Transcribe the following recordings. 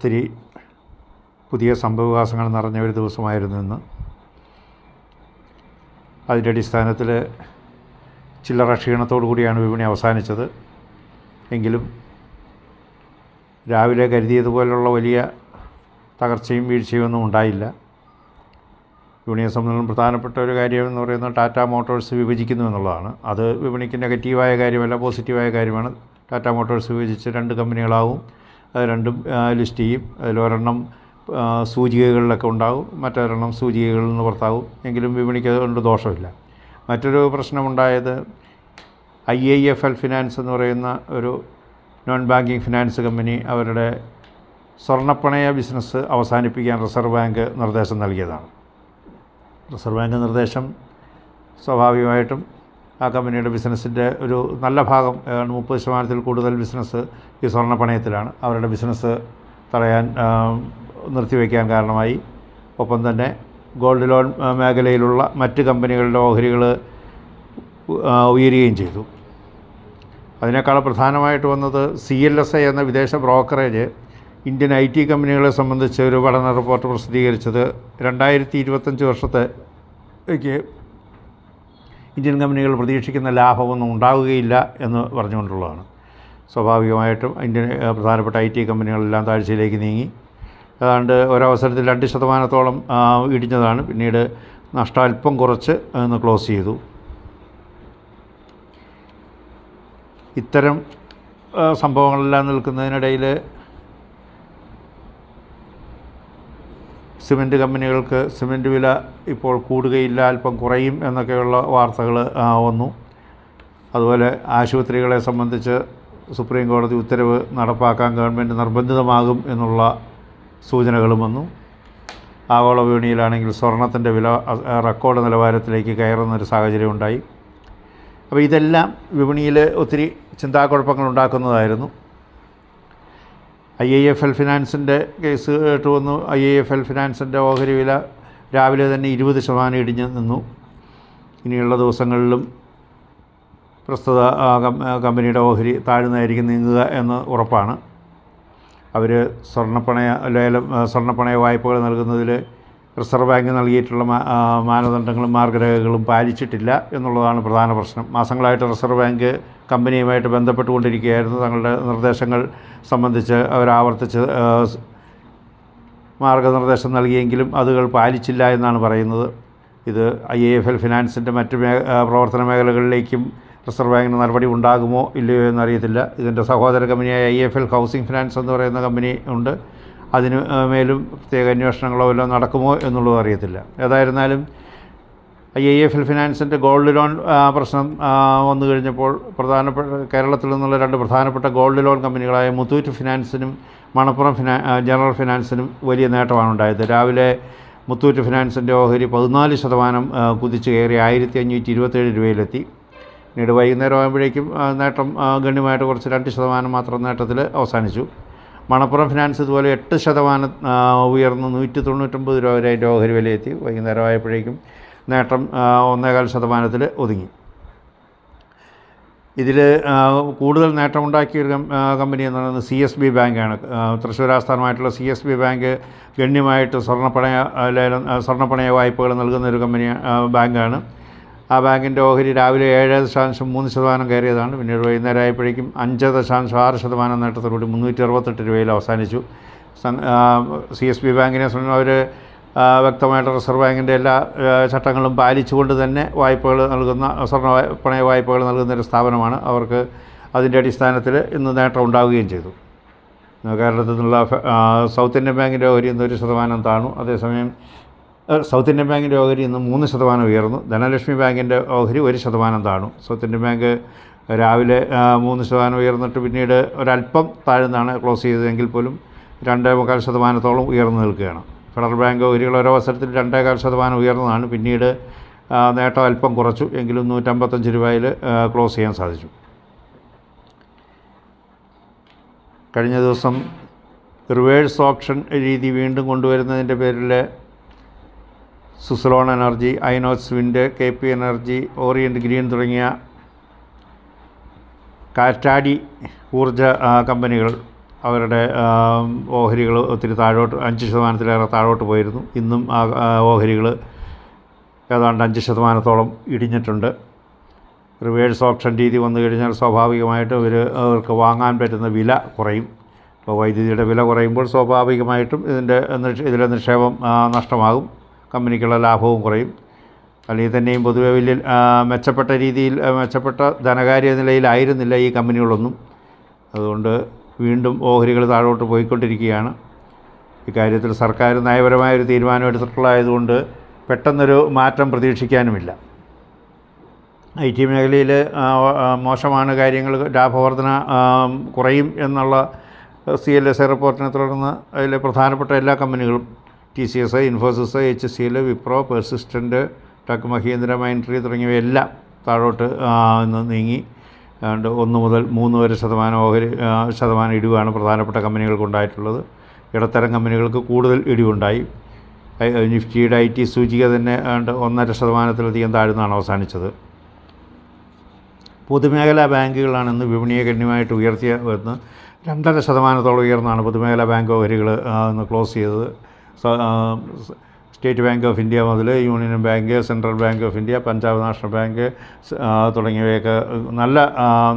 ഒത്തിരി പുതിയ സംഭവവികാസങ്ങൾ നിറഞ്ഞ ഒരു ദിവസമായിരുന്നു ഇന്ന്. അതിന്റെ അടിസ്ഥാനത്തിൽ ചില്ലറ ക്ഷീണത്തോടു കൂടിയാണ് വിപണി അവസാനിച്ചത്. എങ്കിലും രാവിലെ കരുതിയതുപോലുള്ള വലിയ തകർച്ചയും വീഴ്ചയും ഒന്നും ഉണ്ടായില്ല. വിപണിയെ സംബന്ധിച്ചും പ്രധാനപ്പെട്ട ഒരു കാര്യം എന്ന് പറയുന്നത് ടാറ്റ മോട്ടോഴ്സ് വിഭജിക്കുന്നു എന്നുള്ളതാണ്. അത് വിപണിക്ക് നെഗറ്റീവായ കാര്യമല്ല പോസിറ്റീവായ കാര്യമാണ്. ടാറ്റ മോട്ടോഴ്സ് വിഭജിച്ച് രണ്ട് കമ്പനികളാവും. അത് രണ്ടും ലിസ്റ്റ് ചെയ്യും. അതിലൊരെണ്ണം സൂചികകളിലൊക്കെ ഉണ്ടാകും. മറ്റൊരെണ്ണം സൂചികകളിൽ നിന്ന് പുറത്താകും. എങ്കിലും വിപണിക്ക് അതുകൊണ്ട് ദോഷമില്ല. മറ്റൊരു പ്രശ്നമുണ്ടായത് I I F L finance എന്ന് പറയുന്ന ഒരു നോൺ ബാങ്കിങ് ഫിനാൻസ് കമ്പനി അവരുടെ സ്വർണപ്പണയ ബിസിനസ് അവസാനിപ്പിക്കാൻ റിസർവ് ബാങ്ക് നിർദ്ദേശം നൽകിയതാണ്. റിസർവ് ബാങ്ക് നിർദ്ദേശം സ്വാഭാവികമായിട്ടും ആ കമ്പനിയുടെ ബിസിനസ്സിന്റെ ഒരു നല്ല ഭാഗം ഏതാണ്ട് മുപ്പത് ശതമാനത്തിൽ കൂടുതൽ ബിസിനസ് ഈ സ്വർണപ്പണയത്തിലാണ്. അവരുടെ ബിസിനസ് തടയാൻ നിർത്തിവെക്കാൻ കാരണമായി. ഒപ്പം തന്നെ ഗോൾഡ് ലോൺ മേഖലയിലുള്ള മറ്റ് കമ്പനികളുടെ ഓഹരികൾ ഉയരുകയും ചെയ്തു. അതിനേക്കാൾ പ്രധാനമായിട്ട് വന്നത് സി എൽ എസ് ഐ എന്ന വിദേശ ബ്രോക്കറേജ് ഇന്ത്യൻ ഐ ടി കമ്പനികളെ സംബന്ധിച്ച് ഒരു പഠന റിപ്പോർട്ട് പ്രസിദ്ധീകരിച്ചത് രണ്ടായിരത്തി ഇരുപത്തഞ്ച് വർഷത്തേക്ക് ഇന്ത്യൻ കമ്പനികൾ പ്രതീക്ഷിക്കുന്ന ലാഭമൊന്നും ഉണ്ടാവുകയില്ല എന്ന് പറഞ്ഞുകൊണ്ടുള്ളതാണ്. സ്വാഭാവികമായിട്ടും ഇന്ത്യൻ പ്രധാനപ്പെട്ട ഐ ടി കമ്പനികളെല്ലാം താഴ്ചയിലേക്ക് നീങ്ങി. ഏതാണ്ട് ഒരവസരത്തിൽ രണ്ട് ശതമാനത്തോളം ഇടിഞ്ഞതാണ്. പിന്നീട് നഷ്ടം അല്പം കുറച്ച് ഒന്ന് ക്ലോസ് ചെയ്തു. ഇത്തരം സംഭവങ്ങളെല്ലാം നിൽക്കുന്നതിനിടയിൽ സിമന്റ് കമ്പനികൾക്ക് സിമന്റ് വില ഇപ്പോൾ കൂടുകയില്ല അല്പം കുറയും എന്നൊക്കെയുള്ള വാർത്തകൾ വന്നു. അതുപോലെ ആശുപത്രികളെ സംബന്ധിച്ച് സുപ്രീം കോടതി ഉത്തരവ് നടപ്പാക്കാൻ ഗവൺമെന്റ് നിർബന്ധിതമാകും എന്നുള്ള സൂചനകളും വന്നു. ആഗോള വിപണിയിലാണെങ്കിൽ സ്വർണത്തിന്റെ വില റെക്കോർഡ് നിലവാരത്തിലേക്ക് കയറുന്നൊരു സാഹചര്യം ഉണ്ടായി അപ്പോൾ ഇതെല്ലാം വിപണിയിൽ ഒത്തിരി ചിന്താക്കുഴപ്പങ്ങൾ ഉണ്ടാക്കുന്നതായിരുന്നു. ഐ ഐ എഫ് എൽ ഫിനാൻസിന്റെ കേസ് കേട്ട് വന്നു. ഐ ഐ എഫ് എൽ ഫിനാൻസിന്റെ ഓഹരി വില രാവിലെ തന്നെ ഇരുപത് ശതമാനം ഇടിഞ്ഞ് നിന്നു. ഇനിയുള്ള ദിവസങ്ങളിലും പ്രസ്തുത കമ്പനിയുടെ ഓഹരി താഴ്ന്നതായിരിക്കും നീങ്ങുക എന്ന് ഉറപ്പാണ്. അവർ സ്വർണപ്പണയ ലേലം സ്വർണപ്പണയ വായ്പകൾ നൽകുന്നതിൽ റിസർവ് ബാങ്ക് നൽകിയിട്ടുള്ള മാനദണ്ഡങ്ങളും മാർഗരേഖകളും പാലിച്ചിട്ടില്ല എന്നുള്ളതാണ് പ്രധാന പ്രശ്നം. മാസങ്ങളായിട്ട് റിസർവ് ബാങ്ക് കമ്പനിയുമായിട്ട് ബന്ധപ്പെട്ടുകൊണ്ടിരിക്കുകയായിരുന്നു. തങ്ങളുടെ നിർദ്ദേശങ്ങൾ സംബന്ധിച്ച് അവരാവർത്തിച്ച് മാർഗനിർദ്ദേശം നൽകിയെങ്കിലും അതുകൾ പാലിച്ചില്ല എന്നാണ് പറയുന്നത്. ഇത് ഐ എഫ് എൽ ഫിനാൻസിന്റെ മറ്റ് മേ പ്രവർത്തന മേഖലകളിലേക്കും റിസർവ് ബാങ്കിന് നടപടി ഉണ്ടാകുമോ ഇല്ലയോ എന്നറിയത്തില്ല. ഇതിന്റെ സഹോദര കമ്പനിയായ I F L housing finance എന്ന് പറയുന്ന കമ്പനി ഉണ്ട്. അതിന് മേലും പ്രത്യേക അന്വേഷണങ്ങളോ വല്ലതും നടക്കുമോ എന്നുള്ളത് അറിയത്തില്ല. ഏതായിരുന്നാലും ഐ ഐ എഫ് എൽ ഫിനാൻസിന്റെ ഗോൾഡ് ലോൺ പ്രശ്നം വന്നു കഴിഞ്ഞപ്പോൾ പ്രധാനപ്പെട്ട കേരളത്തിൽ നിന്നുള്ള രണ്ട് പ്രധാനപ്പെട്ട ഗോൾഡ് ലോൺ കമ്പനികളായ മുത്തൂറ്റ് ഫിനാൻസിനും മണപ്പുറം ഫിനാ ജനറൽ ഫിനാൻസിനും വലിയ നേട്ടമാണ് ഉണ്ടായത്. രാവിലെ മുത്തൂറ്റ് ഫിനാൻസിന്റെ ഓഹരി പതിനാല് ശതമാനം കുതിച്ചു കയറി ആയിരത്തി അഞ്ഞൂറ്റി ഇരുപത്തേഴ് രൂപയിലെത്തി. പിന്നീട് വൈകുന്നേരം ആകുമ്പോഴേക്കും നേട്ടം ഗണ്യമായിട്ട് കുറച്ച് രണ്ട് ശതമാനം മാത്രം നേട്ടത്തിൽ അവസാനിച്ചു. മണപ്പുറം ഫിനാൻസ് ഇതുപോലെ എട്ട് ശതമാനം ഉയർന്ന് നൂറ്റി തൊണ്ണൂറ്റൊമ്പത് രൂപ വരെ അതിന്റെ ഓഹരി വിലയെത്തി. വൈകുന്നേരം ആയപ്പോഴേക്കും നേട്ടം ഒന്നേകാൽ ശതമാനത്തിൽ ഒതുങ്ങി. ഇതിൽ കൂടുതൽ നേട്ടമുണ്ടാക്കിയ ഒരു കമ്പനി എന്ന് പറയുന്നത് സി എസ് ബി ബാങ്കാണ്. തൃശ്ശൂർ ആസ്ഥാനമായിട്ടുള്ള സി എസ് ബി ബാങ്ക് ഗണ്യമായിട്ട് സ്വർണപ്പണയ ലേലം സ്വർണപ്പണയ വായ്പകൾ നൽകുന്ന ഒരു കമ്പനി ബാങ്കാണ്. ആ ബാങ്കിന്റെ ഓഹരി രാവിലെ ഏഴ് ദശാംശം മൂന്ന് ശതമാനം കയറിയതാണ്. പിന്നീട് വൈകുന്നേരം ആയപ്പോഴേക്കും അഞ്ച് ദശാംശം ആറ് ശതമാനം നേട്ടത്തോടുകൂടി മുന്നൂറ്റി അറുപത്തെട്ട് രൂപയിൽ അവസാനിച്ചു. സി എസ് ബി ബാങ്കിനെ സംബന്ധിച്ച് അവർ വ്യക്തമായിട്ട് റിസർവ് ബാങ്കിന്റെ എല്ലാ ചട്ടങ്ങളും പാലിച്ചുകൊണ്ട് തന്നെ വായ്പകൾ നൽകുന്ന സ്വർണ പണയ വായ്പകൾ നൽകുന്ന ഒരു സ്ഥാപനമാണ് അവർക്ക് അതിന്റെ അടിസ്ഥാനത്തിൽ ഇന്ന് നേട്ടം ഉണ്ടാവുകയും ചെയ്തു. കേരളത്തിൽ നിന്നുള്ള സൗത്ത് ഇന്ത്യൻ ബാങ്കിന്റെ ഓഹരി ഇന്ന് ഒരു ശതമാനം താണു. അതേസമയം സൗത്ത് ഇന്ത്യൻ ബാങ്കിന്റെ ഓഹരി ഇന്ന് മൂന്ന് ശതമാനം ഉയർന്നു. ധനലക്ഷ്മി ബാങ്കിന്റെ ഓഹരി ഒരു ശതമാനം താണു. സൗത്ത് ഇന്ത്യൻ ബാങ്ക് രാവിലെ മൂന്ന് ശതമാനം ഉയർന്നിട്ട് പിന്നീട് ഒരല്പം താഴ്ന്നാണ് ക്ലോസ് ചെയ്തതെങ്കിൽ പോലും രണ്ടേ മുക്കാൽ ശതമാനത്തോളം ഉയർന്നു നിൽക്കുകയാണ്. ഫെഡറൽ ബാങ്ക് ഓരോ ഒരവസരത്തിൽ രണ്ടേകാൽ ശതമാനം ഉയർന്നതാണ്. പിന്നീട് നേട്ടം അല്പം കുറച്ചു. എങ്കിലും നൂറ്റമ്പത്തഞ്ച് രൂപയിൽ ക്ലോസ് ചെയ്യാൻ സാധിച്ചു. കഴിഞ്ഞ ദിവസം റിവേഴ്സ് ഓപ്ഷൻ രീതി വീണ്ടും കൊണ്ടുവരുന്നതിന്റെ പേരിൽ Suzlon energy Inox wind K P energy orient green തുടങ്ങിയ കാറ്റാടി ഊർജ കമ്പനികൾ അവരുടെ ഓഹരികൾ ഒത്തിരി താഴോട്ട് അഞ്ച് ശതമാനത്തിലേറെ താഴോട്ട് പോയിരുന്നു. ഇന്നും ആ ഓഹരികൾ ഏതാണ്ട് അഞ്ച് ശതമാനത്തോളം ഇടിഞ്ഞിട്ടുണ്ട്. റിവേഴ്സ് ഓപ്ഷൻ രീതി വന്നു കഴിഞ്ഞാൽ സ്വാഭാവികമായിട്ടും ഇവർ അവർക്ക് വാങ്ങാൻ പറ്റുന്ന വില കുറയും. അപ്പോൾ വൈദ്യുതിയുടെ വില കുറയുമ്പോൾ സ്വാഭാവികമായിട്ടും ഇതിന്റെ ഇതിലെ നിക്ഷേപം നഷ്ടമാകും. കമ്പനിക്കുള്ള ലാഭവും കുറയും. അല്ലെങ്കിൽ തന്നെയും പൊതുവെ വലിയ മെച്ചപ്പെട്ട രീതിയിൽ മെച്ചപ്പെട്ട ധനകാര്യ നിലയിലായിരുന്നില്ല ഈ കമ്പനികളൊന്നും. അതുകൊണ്ട് വീണ്ടും ഓഹരികൾ താഴോട്ട് പോയിക്കൊണ്ടിരിക്കുകയാണ്. ഇക്കാര്യത്തിൽ സർക്കാർ നയപരമായൊരു തീരുമാനം എടുത്തിട്ടുള്ളതായതുകൊണ്ട് പെട്ടെന്നൊരു മാറ്റം പ്രതീക്ഷിക്കാനുമില്ല. ഐ ടി മേഖലയിൽ മോശമാണ് കാര്യങ്ങൾ ലാഭവർധന കുറയും എന്നുള്ള സി എൽ എസ് ഐ റിപ്പോർട്ടിനെ തുടർന്ന് അതിലെ പ്രധാനപ്പെട്ട എല്ലാ കമ്പനികളും T C S I Infosys H C L Wipro persistent tech Mahindra Mindtree തുടങ്ങിയവയെല്ലാം താഴോട്ട് നീങ്ങി. ഏതാണ്ട് ഒന്ന് മുതൽ മൂന്ന് വരെ ശതമാനം ഓഹരി ശതമാനം ഇടിവാണ് പ്രധാനപ്പെട്ട കമ്പനികൾക്കുണ്ടായിട്ടുള്ളത്. ഇടത്തരം കമ്പനികൾക്ക് കൂടുതൽ ഇടിവുണ്ടായി. നിഫ്റ്റിയുടെ ഐ ടി സൂചിക തന്നെ ഏതാണ്ട് ഒന്നര ശതമാനത്തിലധികം താഴ്ന്നാണ് അവസാനിച്ചത്. പൊതുമേഖലാ ബാങ്കുകളാണ് ഇന്ന് വിപണിയെ ഗണ്യമായിട്ട് ഉയർത്തിയ വരുന്നത് രണ്ടര ശതമാനത്തോളം ഉയർന്നാണ് പൊതുമേഖലാ ബാങ്ക് ഓഹരികൾ ഇന്ന് ക്ലോസ് ചെയ്തത്. സ്റ്റേറ്റ് ബാങ്ക് ഓഫ് ഇന്ത്യ മുതൽ union bank central bank of India Punjab national bank തുടങ്ങിയവയൊക്കെ നല്ല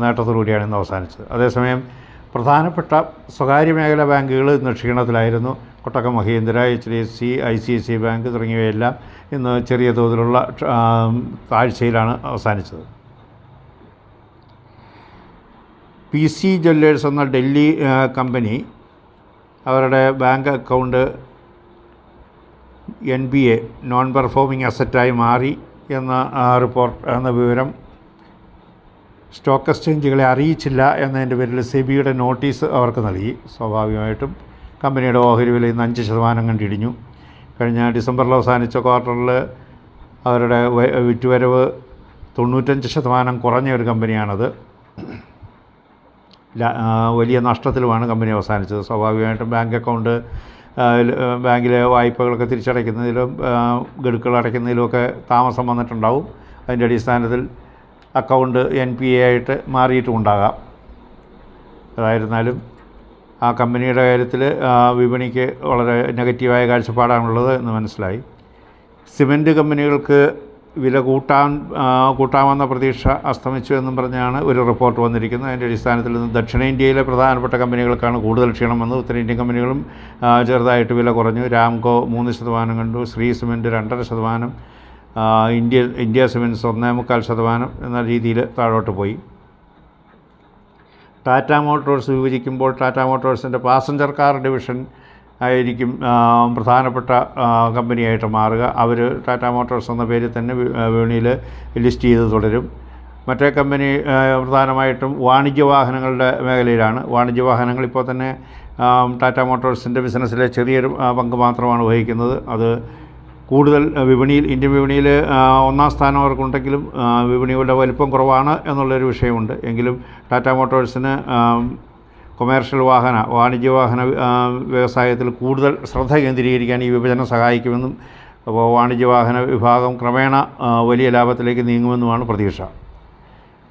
നേട്ടത്തോടുകൂടിയാണ് ഇന്ന് അവസാനിച്ചത്. അതേസമയം പ്രധാനപ്പെട്ട സ്വകാര്യ മേഖലാ ബാങ്കുകൾ ഇന്ന് ക്ഷീണത്തിലായിരുന്നു. Kotak Mahindra H D F C I C C bank തുടങ്ങിയവയെല്ലാം ഇന്ന് ചെറിയ തോതിലുള്ള താഴ്ചയിലാണ് അവസാനിച്ചത്. പി സി ജ്വല്ലേഴ്സ് എന്ന ഡൽഹി കമ്പനി അവരുടെ bank account N B A non performing അസറ്റായി മാറി എന്ന റിപ്പോർട്ട് എന്ന വിവരം സ്റ്റോക്ക് എക്സ്ചേഞ്ചുകളെ അറിയിച്ചില്ല എന്നതിന്റെ പേരിൽ സെബിയുടെ നോട്ടീസ് അവർക്ക് നൽകി. സ്വാഭാവികമായിട്ടും കമ്പനിയുടെ ഓഹരി വില ഇന്ന് അഞ്ച് ശതമാനം കണ്ടിടിഞ്ഞു കഴിഞ്ഞ ഡിസംബറിൽ അവസാനിച്ച ക്വാർട്ടറിൽ അവരുടെ വിറ്റുവരവ് തൊണ്ണൂറ്റഞ്ച് ശതമാനം കുറഞ്ഞ ഒരു കമ്പനിയാണത്. വലിയ നഷ്ടത്തിലുമാണ് കമ്പനി അവസാനിച്ചത്. സ്വാഭാവികമായിട്ടും ബാങ്ക് അക്കൗണ്ട് ബാങ്കിലെ വായ്പകളൊക്കെ തിരിച്ചടയ്ക്കുന്നതിലും ഗഡുക്കൾ അടയ്ക്കുന്നതിലുമൊക്കെ താമസം വന്നിട്ടുണ്ടാവും. അതിന്റെ അടിസ്ഥാനത്തിൽ അക്കൗണ്ട് എൻ പി എ ആയിട്ട് മാറിയിട്ടുമുണ്ടാകാം അതായിരുന്നാലും ആ കമ്പനിയുടെ കാര്യത്തിൽ വിപണിക്ക് വളരെ നെഗറ്റീവായ കാഴ്ചപ്പാടാണുള്ളത് എന്ന് മനസ്സിലായി. സിമന്റ് കമ്പനികൾക്ക് വില കൂട്ടാൻ കൂട്ടാമെന്ന പ്രതീക്ഷ അസ്തമിച്ചു എന്നും പറഞ്ഞാണ് ഒരു റിപ്പോർട്ട് വന്നിരിക്കുന്നത്. അതിന്റെ അടിസ്ഥാനത്തിൽ നിന്ന് ദക്ഷിണേന്ത്യയിലെ പ്രധാനപ്പെട്ട കമ്പനികൾക്കാണ് കൂടുതൽ ക്ഷീണം വന്നത് ഉത്തരേന്ത്യൻ കമ്പനികളും ചെറുതായിട്ട് വില കുറഞ്ഞു. രാംകോ മൂന്ന് ശതമാനം കണ്ടു. ശ്രീ സിമെന്റ് രണ്ടര ശതമാനം. ഇന്ത്യ ഇന്ത്യ സിമെന്റ്സ് ഒന്നേ മുക്കാൽ ശതമാനം എന്ന രീതിയിൽ താഴോട്ട് പോയി. ടാറ്റ മോട്ടോഴ്സ് വിഭജിക്കുമ്പോൾ ടാറ്റ മോട്ടോഴ്സിന്റെ പാസഞ്ചർ കാർ ഡിവിഷൻ ആയിരിക്കും പ്രധാനപ്പെട്ട കമ്പനിയായിട്ട് മാറുക. അവർ ടാറ്റ മോട്ടോഴ്സ് എന്ന പേരിൽ തന്നെ വിപണിയിൽ ലിസ്റ്റ് ചെയ്ത് തുടരും. മറ്റേ കമ്പനി പ്രധാനമായിട്ടും വാണിജ്യ വാഹനങ്ങളുടെ മേഖലയിലാണ്. വാണിജ്യ വാഹനങ്ങൾ ഇപ്പോൾ തന്നെ ടാറ്റ മോട്ടോഴ്സിന്റെ ബിസിനസ്സിലെ ചെറിയൊരു പങ്ക് മാത്രമാണ് വഹിക്കുന്നത്. അത് കൂടുതൽ വിപണിയിൽ ഇന്ത്യൻ വിപണിയിൽ ഒന്നാം സ്ഥാനം അവർക്കുണ്ടെങ്കിലും വിപണിയുടെ വലിപ്പം കുറവാണ് എന്നുള്ളൊരു വിഷയമുണ്ട്. എങ്കിലും ടാറ്റ മോട്ടോഴ്സിന് കൊമേർഷ്യൽ വാഹന വാണിജ്യ വാഹന വ്യവസായത്തിൽ കൂടുതൽ ശ്രദ്ധ കേന്ദ്രീകരിക്കാൻ ഈ വിഭജനം സഹായിക്കുമെന്നും അപ്പോൾ വാണിജ്യ വാഹന വിഭാഗം ക്രമേണ വലിയ ലാഭത്തിലേക്ക് നീങ്ങുമെന്നുമാണ് പ്രതീക്ഷ.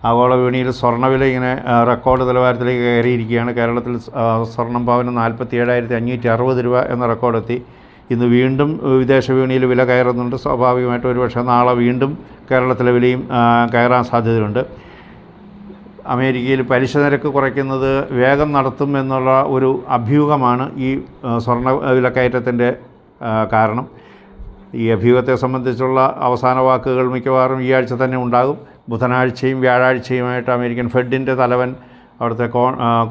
ആഗോള വിപണിയിൽ സ്വർണവില ഇങ്ങനെ റെക്കോർഡ് നിലവാരത്തിലേക്ക് കയറിയിരിക്കുകയാണ്. കേരളത്തിൽ സ്വർണം പവന് നാൽപ്പത്തി ഏഴായിരത്തി അഞ്ഞൂറ്റി അറുപത് രൂപ എന്ന റെക്കോർഡെത്തി. ഇന്ന് വീണ്ടും വിദേശ വിപണിയിൽ വില കയറുന്നുണ്ട്. സ്വാഭാവികമായിട്ടും ഒരുപക്ഷെ നാളെ വീണ്ടും കേരളത്തിലെ വിലയും കയറാൻ സാധ്യതയുണ്ട്. അമേരിക്കയിൽ പലിശ നിരക്ക് കുറയ്ക്കുന്നത് വേഗം നടത്തും എന്നുള്ള ഒരു അഭ്യൂഹമാണ് ഈ സ്വർണ വിലക്കയറ്റത്തിന്റെ കാരണം. ഈ അഭ്യൂഹത്തെ സംബന്ധിച്ചുള്ള അവസാന വാക്കുകൾ മിക്കവാറും ഈ ആഴ്ച തന്നെ ഉണ്ടാകും. ബുധനാഴ്ചയും വ്യാഴാഴ്ചയുമായിട്ട് അമേരിക്കൻ ഫെഡിന്റെ തലവൻ അവിടുത്തെ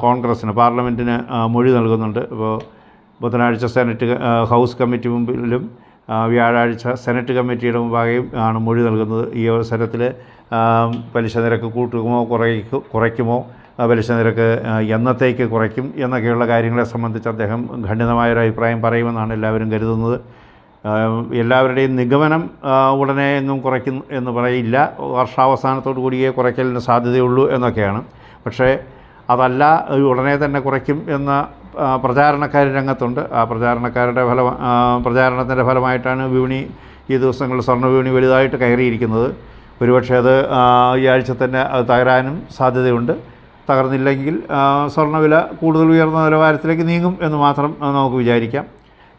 കോൺഗ്രസ്സിന് പാർലമെന്റിന് മൊഴി നൽകുന്നുണ്ട്. ഇപ്പോൾ ബുധനാഴ്ച സെനറ്റ് ഹൗസ് കമ്മിറ്റി മുമ്പിലും വ്യാഴാഴ്ച സെനറ്റ് കമ്മിറ്റിയുടെ മുമ്പാകെയും ആണ് മൊഴി നൽകുന്നത് ഈ അവസരത്തിൽ. പലിശ നിരക്ക് കൂട്ടുമോ കുറയ്ക്കു കുറയ്ക്കുമോ? പലിശ നിരക്ക് എന്നത്തേക്ക് കുറയ്ക്കും എന്നൊക്കെയുള്ള കാര്യങ്ങളെ സംബന്ധിച്ച് അദ്ദേഹം ഖണ്ഡിതമായൊരു അഭിപ്രായം പറയുമെന്നാണ് എല്ലാവരും കരുതുന്നത്. എല്ലാവരുടെയും നിഗമനം ഉടനെ എങ്ങും കുറയ്ക്കും എന്ന് പറയില്ല. വർഷാവസാനത്തോടു കൂടിയേ കുറയ്ക്കലിന് സാധ്യതയുള്ളൂ എന്നൊക്കെയാണ്. പക്ഷേ അതല്ല ഉടനെ തന്നെ കുറയ്ക്കും എന്ന പ്രചാരണക്കാർ രംഗത്തുണ്ട്. ആ പ്രചാരണക്കാരുടെ ഫലം പ്രചാരണത്തിന്റെ ഫലമായിട്ടാണ് വിപണി ഈ ദിവസങ്ങളിൽ സ്വർണ വിപണി വലുതായിട്ട് കയറിയിരിക്കുന്നത്. ഒരുപക്ഷെ അത് ഈ ആഴ്ച തന്നെ അത് തകരാനും സാധ്യതയുണ്ട്. തകർന്നില്ലെങ്കിൽ സ്വർണവില കൂടുതൽ ഉയർന്ന നിലവാരത്തിലേക്ക് നീങ്ങും എന്ന് മാത്രം നമുക്ക് വിചാരിക്കാം.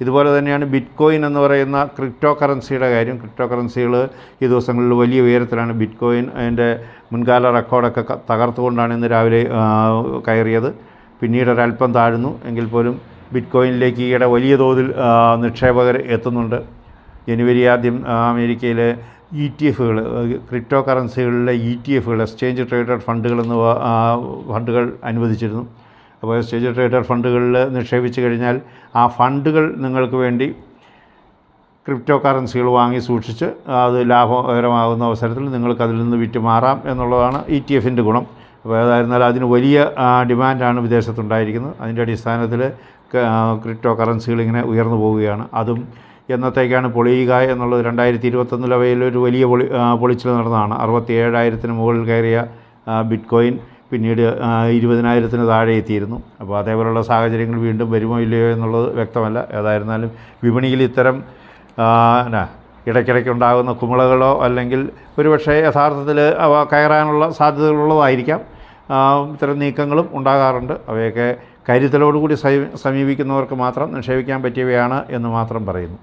ഇതുപോലെ തന്നെയാണ് ബിറ്റ് കോയിൻ എന്ന് പറയുന്ന ക്രിപ്റ്റോ കറൻസിയുടെ കാര്യം. ക്രിപ്റ്റോ കറൻസികൾ ഈ ദിവസങ്ങളിൽ വലിയ ഉയരത്തിലാണ് ബിറ്റ് കോയിൻ അതിന്റെ മുൻകാല റെക്കോർഡൊക്കെ തകർത്തുകൊണ്ടാണ് ഇന്ന് രാവിലെ കയറിയത്. പിന്നീട് ഒരല്പം താഴ്ന്നു. എങ്കിൽ പോലും ബിറ്റ് കോയിനിലേക്ക് ഈയിടെ വലിയ തോതിൽ നിക്ഷേപകർ എത്തുന്നുണ്ട്. ജനുവരി ആദ്യം അമേരിക്കയിലെ ഇ ടി എഫുകൾ ക്രിപ്റ്റോ കറൻസികളിലെ ഇ ടി എഫുകൾ എക്സ്ചേഞ്ച് ട്രേഡഡ് ഫണ്ടുകൾ എന്ന് ഫണ്ടുകൾ അനുവദിച്ചിരുന്നു. അപ്പോൾ എക്സ്ചേഞ്ച് ട്രേഡഡ് ഫണ്ടുകളിൽ നിക്ഷേപിച്ച് കഴിഞ്ഞാൽ ആ ഫണ്ടുകൾ നിങ്ങൾക്ക് വേണ്ടി ക്രിപ്റ്റോ കറൻസികൾ വാങ്ങി സൂക്ഷിച്ച് അത് ലാഭകരമാകുന്ന അവസരത്തിൽ നിങ്ങൾക്ക് അതിൽ നിന്ന് വിറ്റ് മാറാം എന്നുള്ളതാണ് ഇ ടി എഫിന്റെ ഗുണം. അപ്പോൾ ഏതായിരുന്നാലും അതിന് വലിയ ഡിമാൻഡാണ് വിദേശത്തുണ്ടായിരിക്കുന്നത്. അതിന്റെ അടിസ്ഥാനത്തിൽ ക്രിപ്റ്റോ കറൻസികൾ ഇങ്ങനെ ഉയർന്നു പോവുകയാണ്. അതും എന്നത്തേക്കാണ് പൊളിയുക എന്നുള്ളത് രണ്ടായിരത്തി ഇരുപത്തൊന്നിൽ അവയിൽ ഒരു വലിയ പൊളി പൊളിച്ചിൽ നടന്നതാണ്. അറുപത്തി ഏഴായിരത്തിന് മുകളിൽ കയറിയ ബിറ്റ് കോയിൻ പിന്നീട് ഇരുപതിനായിരത്തിന് താഴെ എത്തിയിരുന്നു. അപ്പോൾ അതേപോലെയുള്ള സാഹചര്യങ്ങൾ വീണ്ടും വരുമോ ഇല്ലയോ എന്നുള്ളത് വ്യക്തമല്ല. ഏതായിരുന്നാലും വിപണിയിൽ ഇത്തരം എന്നാ ഇടയ്ക്കിടയ്ക്ക് ഉണ്ടാകുന്ന കുമിളകളോ അല്ലെങ്കിൽ ഒരുപക്ഷേ യഥാർത്ഥത്തിൽ അവ കയറാനുള്ള സാധ്യതകളുള്ളതായിരിക്കാം. ഇത്തരം നീക്കങ്ങളും ഉണ്ടാകാറുണ്ട്. അവയൊക്കെ കരുതലോടുകൂടി സമീപിക്കുന്നവർക്ക് മാത്രം നിക്ഷേപിക്കാൻ പറ്റിയവയാണ് എന്ന് മാത്രം പറയുന്നു.